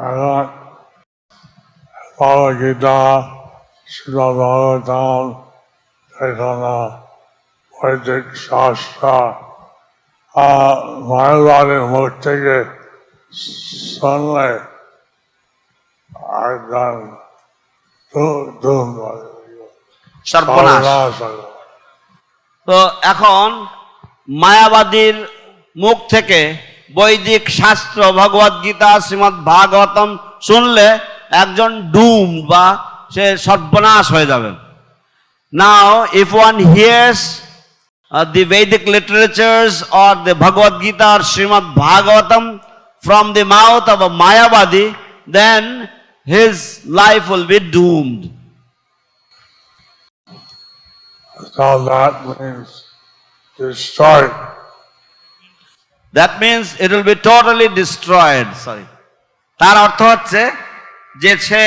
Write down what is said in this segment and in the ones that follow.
এখন ভগবত গীতা শিল ভগবতম এখানে বৈদিক শাস্ত্র আর মুখ থেকে শুনলে একদম ধুম সর্বনাশ তো এখন মায়াবাদীর মুখ থেকে বৈদিক শাস্ত্র ভগবদ গীতা শ্রীমৎ ভাগবতম শুনলে একজন ডুম বা সে সর্বনাশ হয়ে যাবে now if one hears the Vedic literatures or the Bhagavad Gita or Srimad Bhagavatam from the mouth of a Mayavadi, then his life will be doomed. So that means destroyed. That means it will be totally destroyed. Sorry. তার অর্থ হচ্ছে যে সে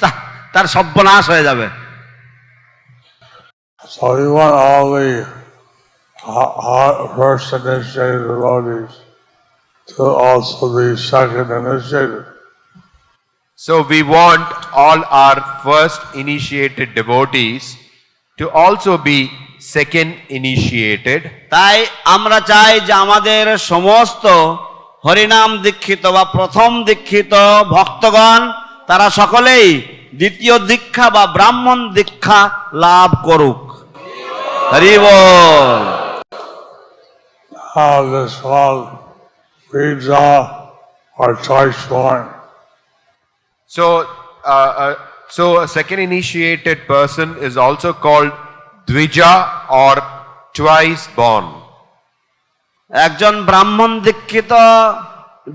তা- তার সর্বনাশ হয়ে যাবে So you want all the ho- ho- first initiated devotees to also be second initiated. So we want all our first initiated devotees to also be second initiated তাই আমরা চাই যে আমাদের সমস্ত হরিনাম দীক্ষিত বা প্রথম দীক্ষিত ভক্তগণ তারা সকলেই দ্বিতীয় দীক্ষা বা ব্রাহ্মণ দীক্ষা লাভ করুক। হরি বল। So second initiated person is also called Dvija or twice born. একজন ব্রাহ্মণ দীক্ষিত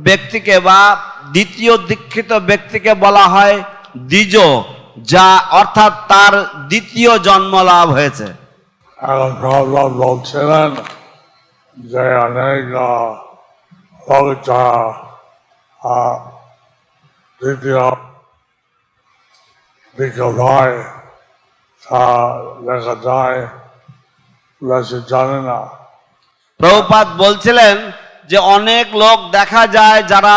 ব্যক্তিকে বা দ্বিতীয় দীক্ষিত ব্যক্তিকে বলা হয় দ্বিজ যা অর্থাৎ তার দ্বিতীয় জন্ম লাভ হয়েছে বলছিলেন যে অনেক ভক্তরা দ্বিতীয় দিকে হয় প্রভুপাত বলছিলেন যে অনেক লোক দেখা যায় যারা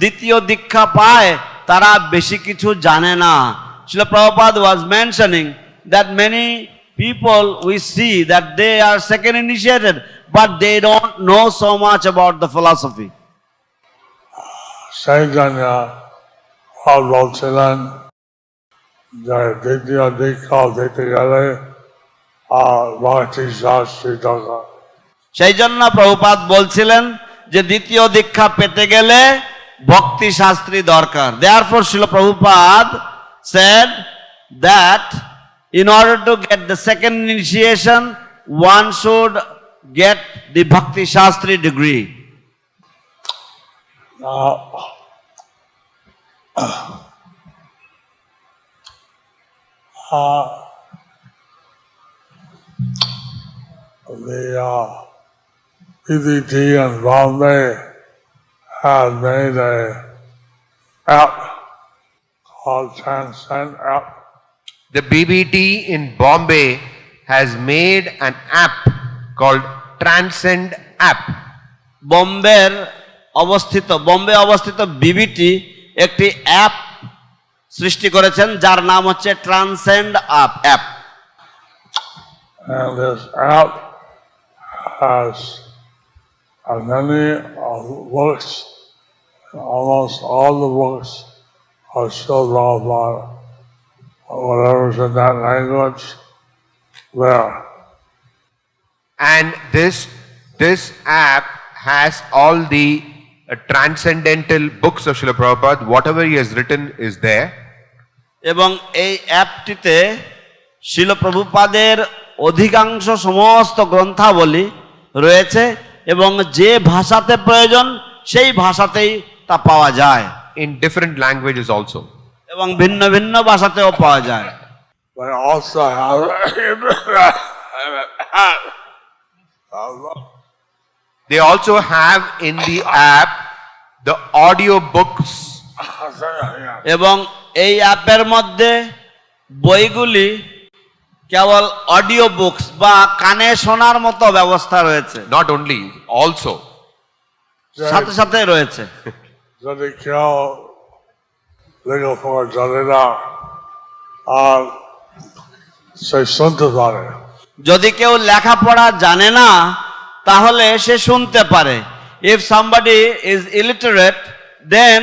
দ্বিতীয় দীক্ষা পায়, তারা বেশি কিছু জানে না। Srila Prabhupada was mentioning that many people we see that they are second initiated but they don't know so much about the philosophy সেই জন্য বলছিলেন সেই জন্য প্রভুপাত বলছিলেন যে দ্বিতীয় দীক্ষা পেতে গেলে ভক্তি শাস্ত্রী দরকার। দেয়ার ফর ছিল Prabhupada said that in order to get the second initiation one should get the Bhakti Shastri degree uh, the uh, PDT in Bombay had made a app called Transcend App. The BBT in Bombay has made an app called Transcend App. বোম্বের অবস্থিত বোম্বে অবস্থিত BBT একটি app সৃষ্টি করেছেন যার নাম হচ্ছে transcend up app And this app has uh, many uh, books, almost all the books are still Prabhupada. Whatever's in that language, there. And this, this app has all the uh, transcendental books of Srila Prabhupada. Whatever he has written is there. এবং এই অ্যাপটিতে শিল প্রভুপাদের অধিকাংশ সমস্ত গ্রন্থাবলী রয়েছে এবং যে ভাষাতে প্রয়োজন সেই ভাষাতেই তা পাওয়া যায়। In different languages অলসো এবং ভিন্ন ভিন্ন ভাষাতেও পাওয়া যায়। They also have They also have in the app the audio books. এবং এই অ্যাপের মধ্যে বইগুলি কেবল অডিও বুকস বা কানে শোনার মতো ব্যবস্থা রয়েছে। Not only, also. সাথে সাথে রয়েছে। যদি কেউ লেখাপড়া জানে না আর সে শুনতে পারে। যদি কেউ লেখাপড়া জানে না তাহলে সে শুনতে পারে। If somebody is illiterate then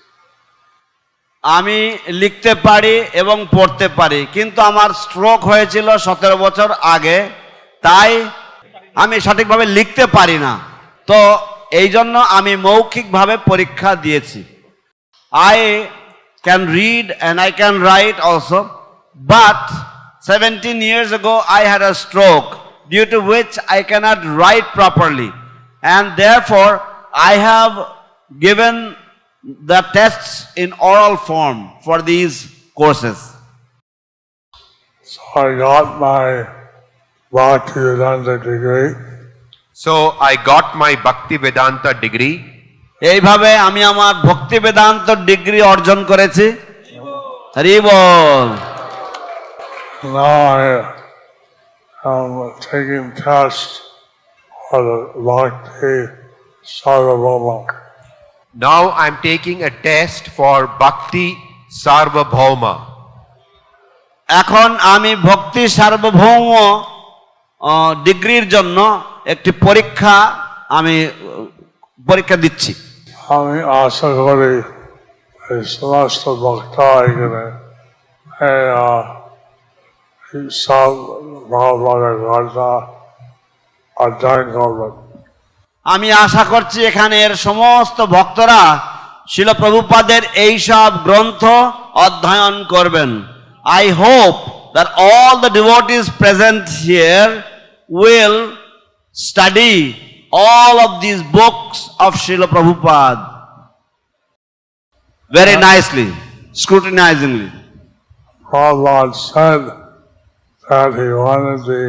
আমি লিখতে পারি এবং পড়তে পারি। কিন্তু আমার স্ট্রোক হয়েছিল সতেরো বছর আগে, তাই আমি সঠিকভাবে লিখতে পারি না। তো এই জন্য আমি মৌখিকভাবে পরীক্ষা দিয়েছি। I can read and I can write also but seventeen years ago I had a stroke due to I I write properly and and therefore I have given the tests in oral form for these courses. So I got my Bhaktivedanta degree So I got my Bhakti Vedanta degree. এইভাবে আমি আমার ভক্তি Vedanta degree অর্জন করেছি হরি বল Now I am taking Now I'm taking a test for Bhakti Sarvabhauma. এখন আমি ভক্তি সার্বভৌম ডিগ্রির জন্য একটি পরীক্ষা আমি পরীক্ষা দিচ্ছি আমি আশা করি সমস্ত বক্তা এখানে সব ভগবানের ঘটনা অধ্যয়ন করবেন আমি আশা করছি এখানের সমস্ত ভক্তরা শিল প্রভুপাদের এই সব গ্রন্থ অধ্যয়ন করবেন। I hope that all the devotees present here will study all of this books of Srila Prabhupada very nicely scrutinisingly Prabhupada said that he wanted the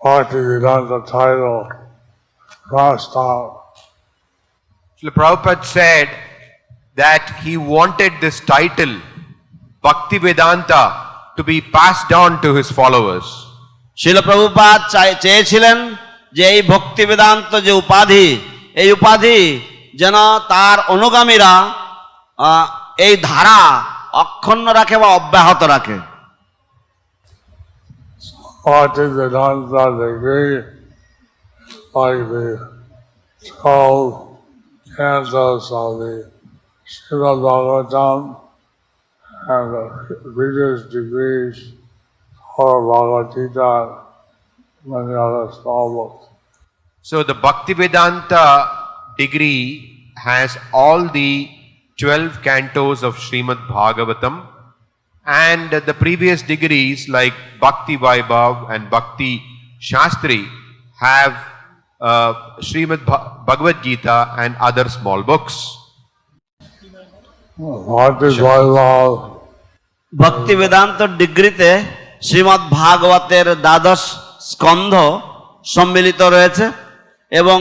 Bhaktivedanta title crossed out. Srila Prabhupada said that he wanted this title, Bhakti Vedanta, to be passed on to his followers. শিল প্রভুপাদ চাই- চেয়েছিলেন যে এই ভক্তি বেদান্ত যে উপাধি এই উপাধি যেন তার অনুগামীরা আহ, এই ধারা অক্ষুণ্ণ রাখে বা অব্যাহত রাখে Bhaktivedanta degree like the twelve cantos of the Srimad Bhagavatam and reader's degrees for Bhagavad Gita many other small books. So the Bhakti Vedanta degree has all the 12 cantos of Srimad Bhagavatam and the previous degrees like Bhakti Vaibhav and Bhakti Shastri have uh, Srimad Bha- Bhagavad Gita and other small books. Vaibhav ভক্তি বেদান্ত ডিগ্রিতে শ্রীমৎ ভাগবতের দ্বাদশ স্কন্ধ সম্মিলিত রয়েছে এবং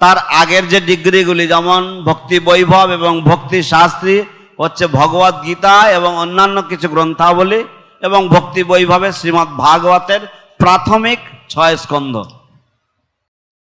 তার আগের যে ডিগ্রিগুলি যেমন ভক্তি বৈভব এবং ভক্তি শাস্ত্রী হচ্ছে ভগবত গীতা এবং অন্যান্য কিছু গ্রন্থাবলী এবং ভক্তি বৈভবে শ্রীমৎ ভাগবতের প্রাথমিক ছয় স্কন্ধ